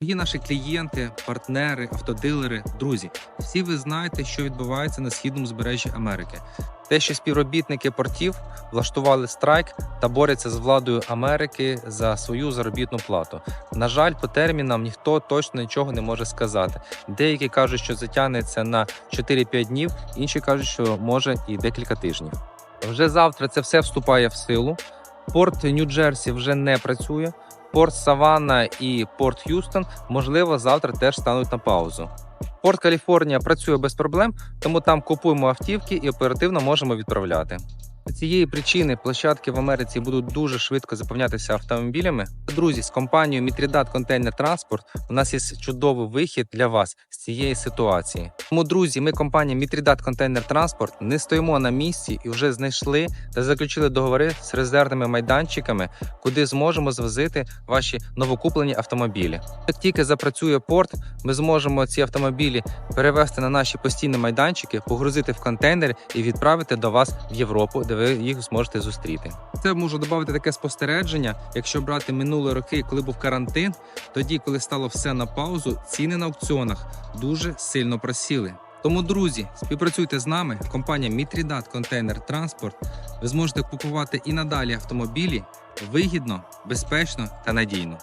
Дорогі наші клієнти, партнери, автодилери, друзі, всі ви знаєте, що відбувається на східному збережжі Америки. Те, що співробітники портів влаштували страйк та борються з владою Америки за свою заробітну плату. На жаль, по термінам ніхто точно нічого не може сказати. Деякі кажуть, що затягнеться на 4-5 днів, інші кажуть, що може і декілька тижнів. Вже завтра це все вступає в силу. Порт Нью-Джерсі вже не працює. Порт Савана і Порт Х'юстон, можливо, завтра теж стануть на паузу. Порт Каліфорнія працює без проблем, тому там купуємо автівки і оперативно можемо відправляти. Цієї причини площадки в Америці будуть дуже швидко заповнятися автомобілями. Друзі, з компанією Мітрідат Контейнер Транспорт у нас є чудовий вихід для вас з цієї ситуації. Тому, друзі, ми компанія Мітрідат Контейнер Транспорт не стоїмо на місці і вже знайшли та заключили договори з резервними майданчиками, куди зможемо звозити ваші новокуплені автомобілі. Як тільки запрацює порт, ми зможемо ці автомобілі перевезти на наші постійні майданчики, погрузити в контейнер і відправити до вас в Європу, де ви їх зможете зустріти. Це можу додати таке спостереження. Якщо брати минулі роки, коли був карантин, тоді, коли стало все на паузу, ціни на аукціонах дуже сильно просіли. Тому, друзі, співпрацюйте з нами. Компанія Мітрідат Контейнер Транспорт. Ви зможете купувати і надалі автомобілі вигідно, безпечно та надійно.